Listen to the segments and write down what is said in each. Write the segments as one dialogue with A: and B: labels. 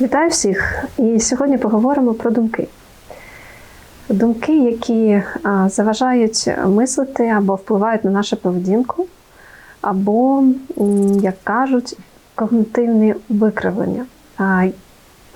A: Вітаю всіх! І сьогодні поговоримо про думки. Думки, які заважають мислити або впливають на нашу поведінку, або, як кажуть, когнитивні викривлення.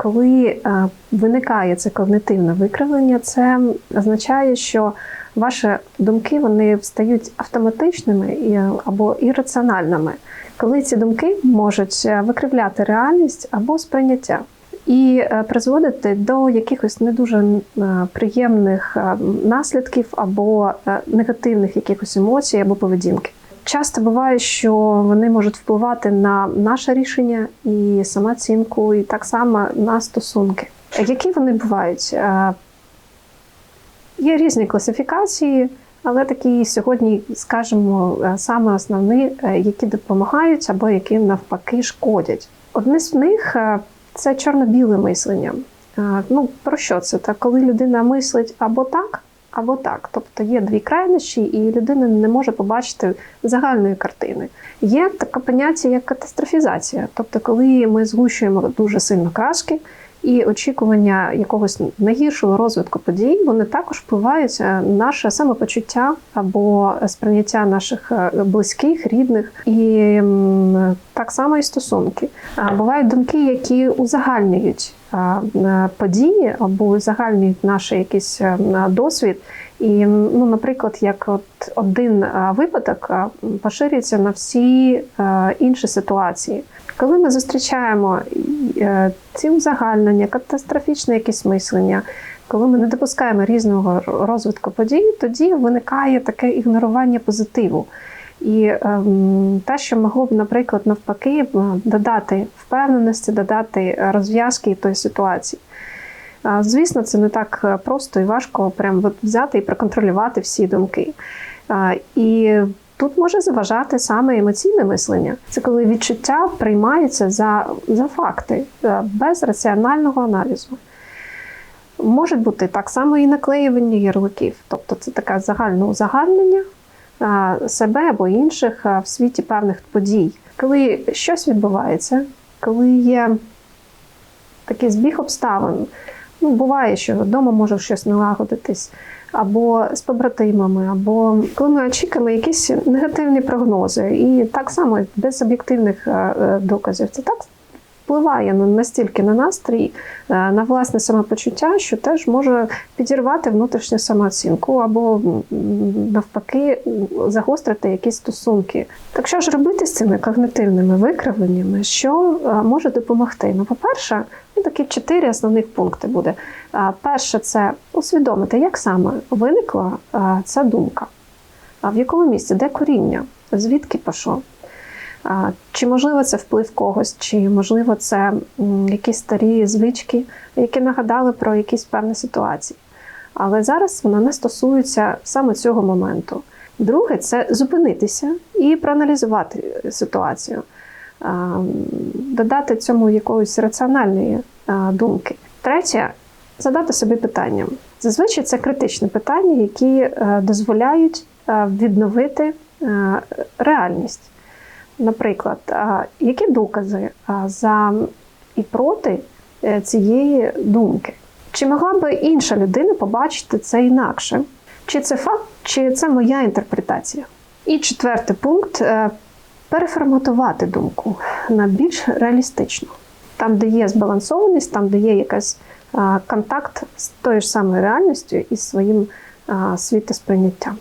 A: Коли а, виникає це когнитивне викривлення, це означає, що ваші думки вони стають автоматичними і- або ірраціональними, коли ці думки можуть е, викривляти реальність або сприйняття і е, призводити до якихось не дуже е, приємних е, наслідків або е, негативних якихось емоцій або поведінки. Часто буває, що вони можуть впливати на наше рішення і самооцінку, і так само на стосунки. Які вони бувають? Е, Є різні класифікації, але такі сьогодні, скажімо, е, саме основні, е, які допомагають або які навпаки шкодять. Одне з них це чорно-біле мислення. Ну про що це? Та коли людина мислить або так, або так. Тобто є дві крайнощі, і людина не може побачити загальної картини. Є таке поняття як катастрофізація, тобто, коли ми згущуємо дуже сильно краски. І очікування якогось найгіршого розвитку подій вони також впливають е, на наше самопочуття або сприйняття наших е, близьких, рідних, і так само і стосунки. А Бувають думки, які узагальнюють е, події або узагальнюють наш якийсь е, досвід. І, ну, наприклад, як от один випадок поширюється на всі інші ситуації. Коли ми зустрічаємо е, ці узагальнення, катастрофічне якесь мислення, коли ми не допускаємо різного розвитку подій, тоді виникає таке ігнорування позитиву. І ем, те, що могло б, наприклад, навпаки, додати впевненості, додати розв'язки тої ситуації. Звісно, це не так е, просто і важко прям взяти і проконтролювати всі думки. І тут може заважати саме емоційне мислення. Це коли відчуття приймаються за, за факти, е, без раціонального аналізу. Може бути так само і наклеювання ярликів, тобто це таке загальне узагальнення себе або інших в світі певних подій. Коли щось відбувається, коли є такий збіг обставин, ну, буває, що вдома може щось налагодитись, або з побратимами, або коли ми очікуємо якісь негативні прогнози, і так само без об'єктивних е, е, доказів, це так впливає настільки на настрій, е, на власне самопочуття, що теж може підірвати внутрішню самооцінку або навпаки загострити якісь стосунки. Так що ж робити з цими когнитивними викривленнями, що може допомогти? Ну, по-перше, ну, такі чотири основних пункти буде. Перше, це усвідомити, як саме виникла ця думка, в якому місці, де коріння, звідки пішло. Чи можливо це вплив когось, чи можливо це якісь старі звички, які нагадали про якісь певні ситуації. Але зараз вона не стосується саме цього моменту. Друге, це зупинитися і проаналізувати ситуацію, додати цьому якоїсь раціональної думки. Третє задати собі питання. Зазвичай це критичні питання, які е, дозволяють е, відновити е, реальність. Наприклад, які докази за і проти цієї думки? Чи могла би інша людина побачити це інакше? Чи це факт, чи це моя інтерпретація? І четвертий пункт переформатувати думку на більш реалістичну. Там, де є збалансованість, там, де є якась контакт з тою ж самою реальністю і своїм світосприйняттям.